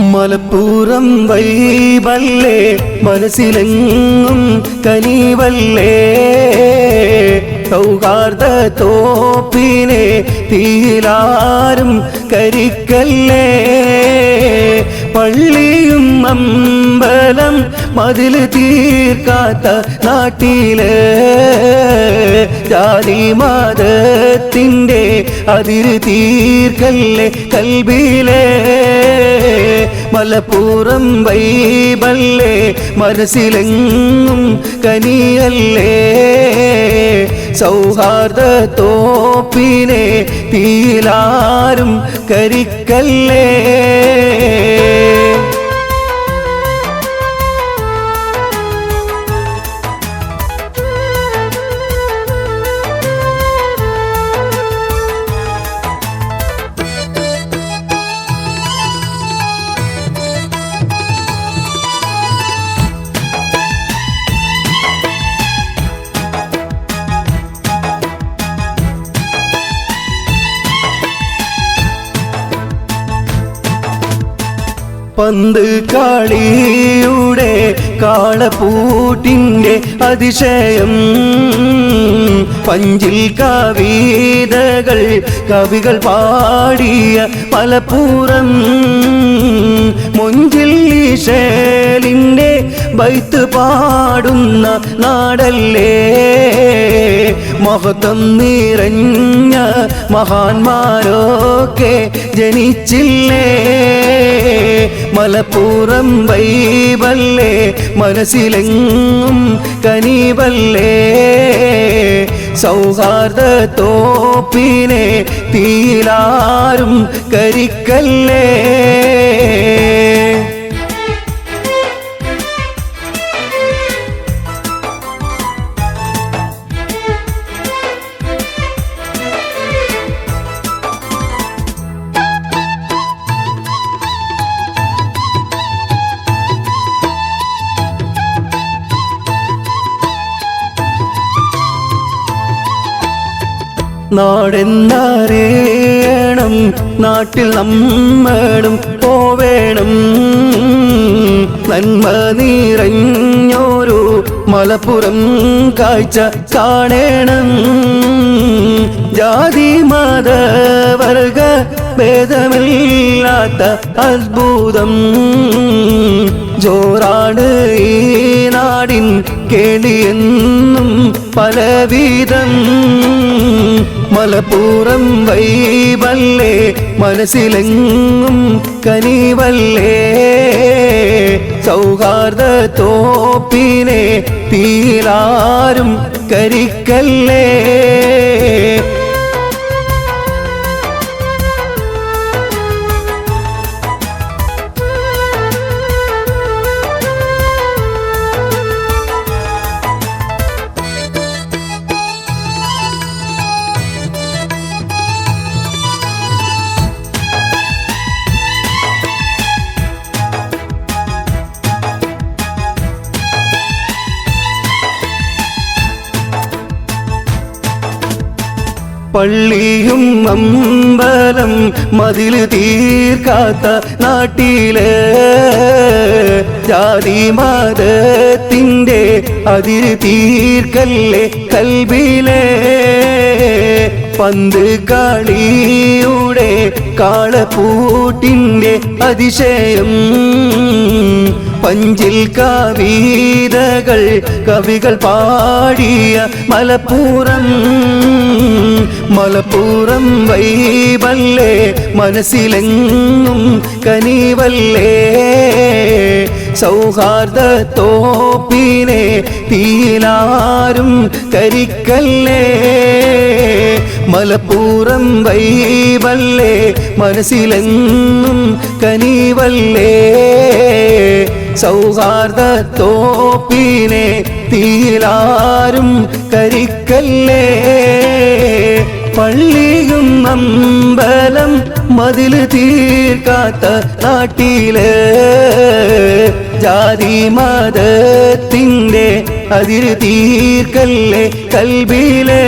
മലപ്പുറം വൈബല്ലേ മനസ്സിലെങ്ങും കനിവല്ലേ? സൗഹാർദ്ദ തോപ്പിനെ തീരാരും കരിക്കല്ലേ? പള്ളിയും അമ്പലം മതിൽ തീർക്കാത്ത നാട്ടിലെ ജാതി മതത്തിന്റെ അതിര് തീർക്കല്ലേ കൽബിലേ? മലപ്പുറം വൈബല്ലേ മനസ്സിലെങ്ങും കനിയല്ലേ? സൗഹാർദ്ദ തോപ്പിനെ തീലാരും കരിക്കല്ലേ? പന്ത് കാളിയുടെ കാളപ്പൂട്ടിന്റെ അതിശയം. പഞ്ചിൽ കവിതകൾ കവികൾ പാടിയ മലപ്പുറം. മൊഞ്ചിൽ ശേലിന്റെ ബൈത്ത് പാടുന്ന നാടല്ലേ? മഹത്വം നിറഞ്ഞ മഹാന്മാരൊക്കെ ജനിച്ചില്ലേ? മലപ്പുറം വൈവല്ലേ മനസ്സിലെങ്ങും കനിവല്ലേ? സൗഹാർദ്ദ തോപ്പിനെ തീലാരും കരിക്കല്ലേ? നാടെന്നറിയണം നാട്ടിൽ നമ്മളും പോവേണം. നന്മ നിറഞ്ഞോരു മലപ്പുറം കാഴ്ച കാണേണം. ജാതി മതവർഗ ഭേദമില്ലാത്ത അത്ഭുതം. ജോറാണ് ഈ നാടിൻ കേളിയെന്നും പലവിധം മലപ്പുറം വൈവല്ലേ മനസ്സിലെങ്ങും കനിവല്ലേ. സൗഹാർദ്ദ തോപ്പിനെ തീരാരും കരിക്കല്ലേ. പള്ളിയും അമ്പലം മതിൽ തീർക്കാത്ത നാട്ടിലെ ജാതി മതത്തിന്റെ അതിൽ തീർക്കല്ലേ കൽവിലെ പന്ത് കളിയുടെ കാളപ്പൂട്ടിന്റെ അതിശയം പഞ്ചിൽ കവിതകൾ കവികൾ പാടിയ മലപ്പുറം മലപ്പുറം വൈബല്ലേ മനസ്സിലെങ്ങും കനിവല്ലേ. സൗഹാർദ്ദ തോപ്പിനെ തീലാരും കരിക്കല്ലേ. മലപ്പുറം വൈബല്ലേ മനസ്സിലെങ്ങും കനിവല്ലേ. സൗഹാർദ്ദ തോപ്പിനെ തീലാരും കരിക്കല്ലേ? പള്ളിയും അമ്പലം മതിൽ തീർക്കാത്ത നാട്ടിൽ ജാതി മതത്തിന്റെ അതിര് തീർക്കല്ലേ കൽബിലേ?